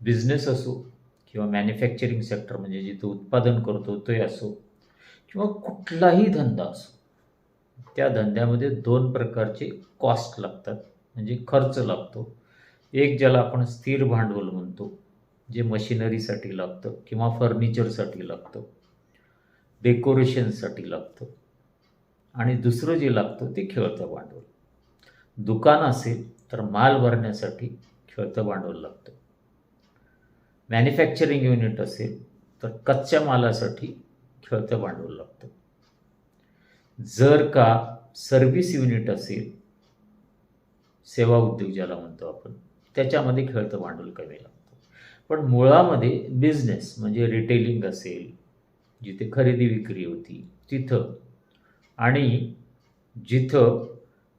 Business असो किंवा manufacturing sector म्हणजे जिथं उत्पादन करतो तोही असो किंवा कुठलाही धंदा असो त्या धंद्यामध्ये दोन प्रकारचे कॉस्ट लागतात. म्हणजे खर्च लागतो. एक ज्याला आपण स्थिर भांडवल म्हणतो जे मशिनरीसाठी लागतं किंवा फर्निचरसाठी लागतं डेकोरेशनसाठी लागतं. आणि दुसरं जे लागतं ते खेळतं भांडवल. दुकान असेल तर माल भरण्यासाठी खेळतं भांडवल लागतं. मॅन्युफॅक्चरिंग युनिट असेल तर कच्च्या मालासाठी खेळतं भांडवल लागतं. जर का सर्व्हिस युनिट असेल सेवा उद्योग ज्याला म्हणतो आपण त्याच्यामध्ये खेळतं भांडवल कमी लागतं. पण मुळामध्ये बिझनेस म्हणजे रिटेलिंग असेल जिथे खरेदी विक्री होती तिथं. आणि जिथं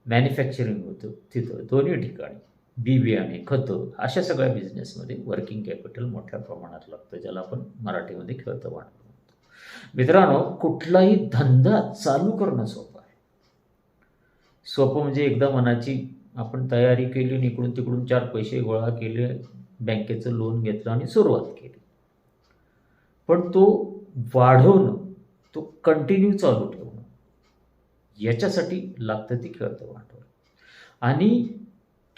मॅन्युफॅक्चरिंग होतं तिथं. दोन्ही ठिकाणी. बी बियाणे खतं अशा सगळ्या बिझनेसमध्ये वर्किंग कॅपिटल मोठ्या प्रमाणात लागतं ज्याला आपण मराठीमध्ये खेळतं म्हणतो. मित्रांनो कुठलाही धंदा चालू करणं सोपं आहे. सोपं म्हणजे एकदा मनाची आपण तयारी केली आणि इकडून तिकडून चार पैसे गोळा केले बँकेचं लोन घेतलं आणि सुरुवात केली. पण तो वाढवणं तो कंटिन्यू चालू ठेवणं याच्यासाठी लागतं ती खेळतं भांडवल आणि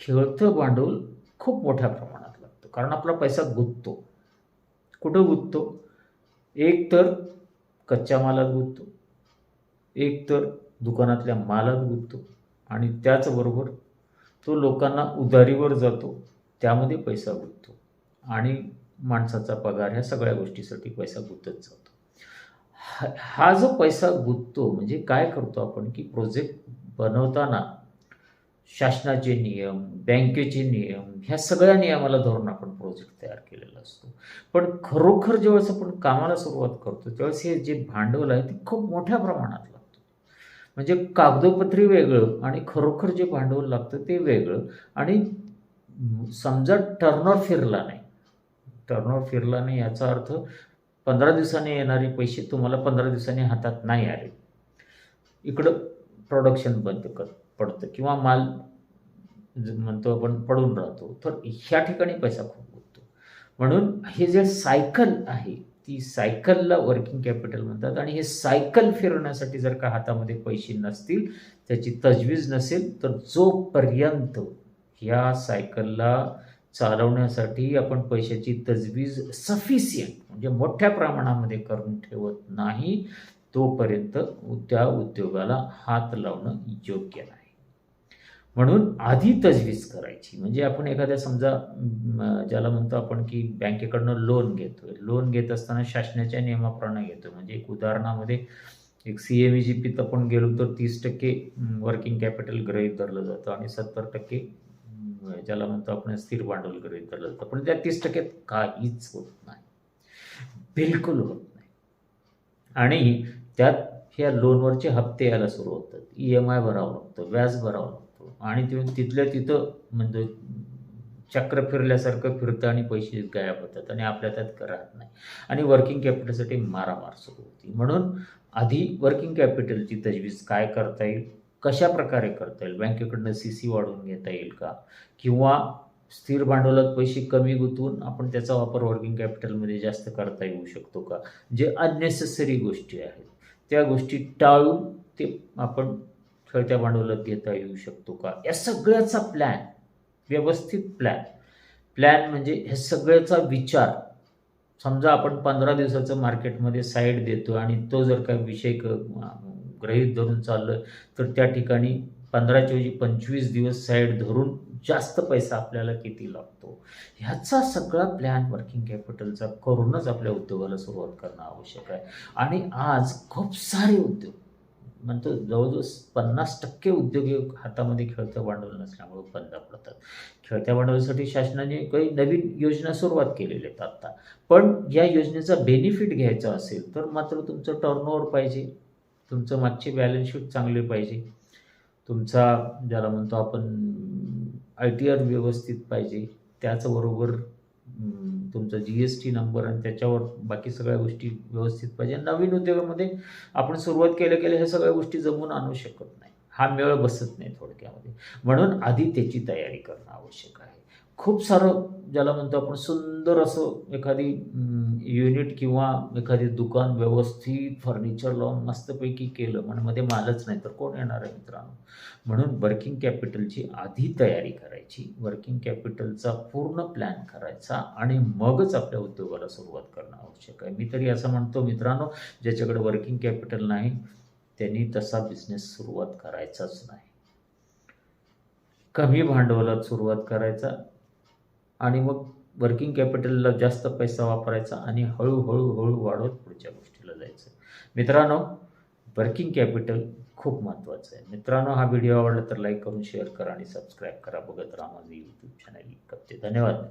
खेळतं भांडवल खूप मोठ्या प्रमाणात लागतं. कारण आपला पैसा गुंततो. कुठं गुंततो? एक तर कच्च्या मालात गुंततो. एक तर दुकानातल्या मालात गुंततो. आणि त्याचबरोबर तो लोकांना उधारीवर जातो. त्यामध्ये पैसा गुंततो. आणि माणसाचा पगार ह्या सगळ्या गोष्टीसाठी पैसा गुंतत जातो. हा हा जो पैसा गुंततो म्हणजे काय करतो आपण की प्रोजेक्ट बनवताना शासनाचे नियम बँकेचे नियम ह्या सगळ्या नियमाला धरून आपण प्रोजेक्ट तयार केलेला असतो. पण खरोखर ज्यावेळेस आपण कामाला सुरुवात करतो त्यावेळेस हे जे भांडवल आहे ते खूप मोठ्या प्रमाणात लागतं. म्हणजे कागदोपत्री वेगळं आणि खरोखर जे भांडवल लागतं ते वेगळं. आणि समजा टर्नर फिरला नाही. टर्नर फिरला नाही याचा अर्थ पंधरा दिवसांनी येणारे पैसे तुम्हाला पंधरा दिवसांनी हातात नाही आले. इकडं प्रोडक्शन बंद कर. पडतं किंवा माल म्हणतो आपण पडून राहतो तर ह्या ठिकाणी पैसा खूप होतो म्हणून हे जे सायकल आहे ती सायकलला वर्किंग कॅपिटल म्हणतात आणि हे सायकल फिरवण्यासाठी जर का हातामध्ये पैसे नसतील त्याची तजवीज नसेल तर जोपर्यंत ह्या सायकलला चालवण्यासाठी आपण पैशाची तजवीज सफिशियंट म्हणजे मोठ्या प्रमाणामध्ये करून ठेवत नाही तोपर्यंत त्या उद्योगाला हात लावणं योग्य नाही. म्हणून आधी तजवीज करायची. म्हणजे आपण एखाद्या समजा ज्याला म्हणतो आपण की बँकेकडनं लोन घेतोय. लोन घेत असताना शासनाच्या नियमाप्रमाणे घेतो म्हणजे एक उदाहरणामध्ये एक सी एम ई जी पीत आपण गेलो तर तीस टक्के वर्किंग कॅपिटल गृहीत धरलं जातं आणि सत्तर टक्के ज्याला म्हणतो आपण स्थिर भांडवल गृहीत धरलं जातं. पण त्या तीस टक्क्यात काहीच होत नाही. बिलकुल होत नाही. आणि त्यात ह्या लोनवरचे हप्ते यायला सुरू होतात. ई एम आय भरावं लागतं व्याज भरावं लागतं. आणि ते तिथल्या तिथं म्हणजे चक्र फिरल्यासारखं फिरतं आणि पैसे गायब होतात आणि आपल्या त्यात राहत नाही. आणि वर्किंग कॅपिटलसाठी मारामार सुरू होती. म्हणून आधी वर्किंग कॅपिटलची तजवीज काय करता येईल? कशा प्रकारे करता येईल? बँकेकडनं सी सी वाढवून घेता येईल का? किंवा स्थिर भांडवलात पैसे कमी गुंतवून आपण त्याचा वापर वर्किंग कॅपिटलमध्ये जास्त करता येऊ शकतो का? जे अननेसेसरी गोष्टी आहेत. त्या गोष्टी टाळून ते आपण खेळत्या भांडवलात घेता येऊ शकतो का? या सगळ्याचा प्लॅन व्यवस्थित प्लॅन प्लॅन म्हणजे हे सगळ्याचा विचार. समजा आपण पंधरा दिवसाचं मार्केटमध्ये साईड देतो आणि तो जर का विषय क धरून चाललं तर त्या ठिकाणी पंधराच्या ऐवजी पंचवीस दिवस साईड धरून जास्त पैसा आपल्याला किती लागतो? ह्याचा सगळा प्लॅन वर्किंग कॅपिटलचा करूनच आपल्या उद्योगाला सुरुवात करणं आवश्यक आहे. आणि आज खूप सारे उद्योग म्हणतो जवळजवळ पन्नास टक्के उद्योग हातामध्ये खेळतं भांडवल नसल्यामुळे बंद पडतात. खेळत्या भांडवलासाठी शासनाने काही नवीन योजना सुरुवात केलेल्या आहेत आत्ता पण या योजनेचा बेनिफिट घ्यायचा असेल तर मात्र तुमचं टर्नओव्हर पाहिजे. तुमचं मागची बॅलन्स शीट चांगली पाहिजे. तुमचा ज्याला म्हणतो आपण आय टी आर व्यवस्थित पाहिजे त्याचबरोबर तुमचा जी एस टी नंबर आणि त्याच्यावर बाकी सगळ्या गोष्टी व्यवस्थित पाहिजे. नवीन उद्योगामध्ये आपण सुरुवात केल्या केल्या ह्या सगळ्या गोष्टी जमून आणू शकत नाही. हा मेळ बसत नाही थोडक्यामध्ये. म्हणून आधी त्याची तयारी करणं आवश्यक आहे. खूप सारं ज्याला म्हणतो आपण सुंदर असं एखादी युनिट किंवा एखादी दुकान व्यवस्थित फर्निचर लावून मस्तपैकी केलं म्हणजे मध्ये मालच नाही तर कोण येणार आहे मित्रांनो? म्हणून वर्किंग कॅपिटलची आधी तयारी करायची वर्किंग कॅपिटलचा पूर्ण प्लॅन करायचा आणि मगच आपल्या उद्योगाला सुरुवात करणं आवश्यक आहे. मी तरी असं म्हणतो मित्रांनो ज्याच्याकडे वर्किंग कॅपिटल नाही त्यांनी तसा बिझनेस सुरुवात करायचाच नाही. कमी भांडवलात सुरुवात करायचा आणि मग वर्किंग कॅपिटलला जास्त पैसा वापरायचा आणि हळूहळू हळू वाढवत पुढच्या गोष्टीला जायचं. मित्रांनो वर्किंग कॅपिटल खूप महत्त्वाचं आहे. मित्रांनो हा व्हिडिओ आवडला तर लाईक करून शेअर करा आणि सबस्क्राईब करा. बघत राहा माझं यूट्यूब चॅनल कप्ते धन्यवाद.